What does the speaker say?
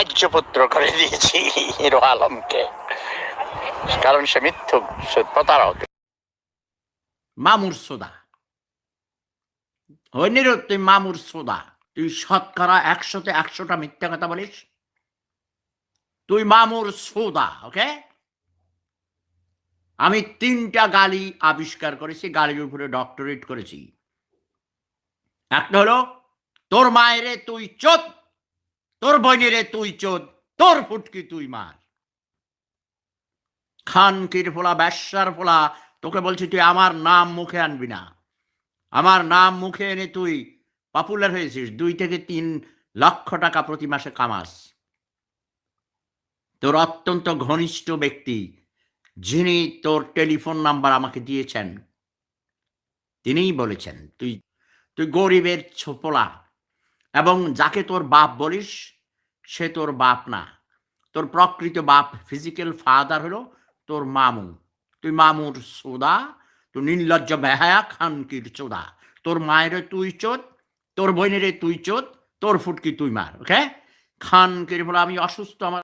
রাজ্যপুত্র করে দিয়েছি হিরো আলমকে কারণ সে মিথ্যুক প্রতারক। মামুর সোদা। হইনি তুই মামুর সোদা। তুই শতকরা একশোতে একশোটা মিথ্যা কথা বলিস? তুই মামুর সোদা, ওকে? আমি তিনটা গালি আবিষ্কার করেছি, গালির উপরে ডক্টরেট করেছি। একটা হলো, তোর মায়েরে তুই চোদ তোর বোনেরে তুই চোদ, তোর ফুটকি তুই মার। খানকির ফোলা, ব্যবসার ফোলা, তোকে বলছি তুই আমার নাম মুখে আনবি না। আমার নাম মুখে এনে তুই পপুলার হয়েছিস, দুই থেকে তিন লক্ষ টাকা প্রতি মাসে কামাস। তোর অত্যন্ত ঘনিষ্ঠ ব্যক্তি, যিনি তোর টেলিফোন নাম্বার আমাকে দিয়েছেন, তিনিই বলেছেন, তুই তুই গরিবের ছোপলা। এবং যাকে তোর বাপ বলিস, সে তোর বাপ না। তোর প্রকৃত বাপ ফিজিক্যাল ফাদার হলো তোর মামু। তুই মামুর সোদা, তুই নির্লজ্জ বেহায়া, খানকির চোদা। তোর মায়ের তুই চোদ, তোর বোনের তুই চোদ, তোর ফুটকি তুই মার ওকে খানকির বলে আমি অসুস্থ, আমার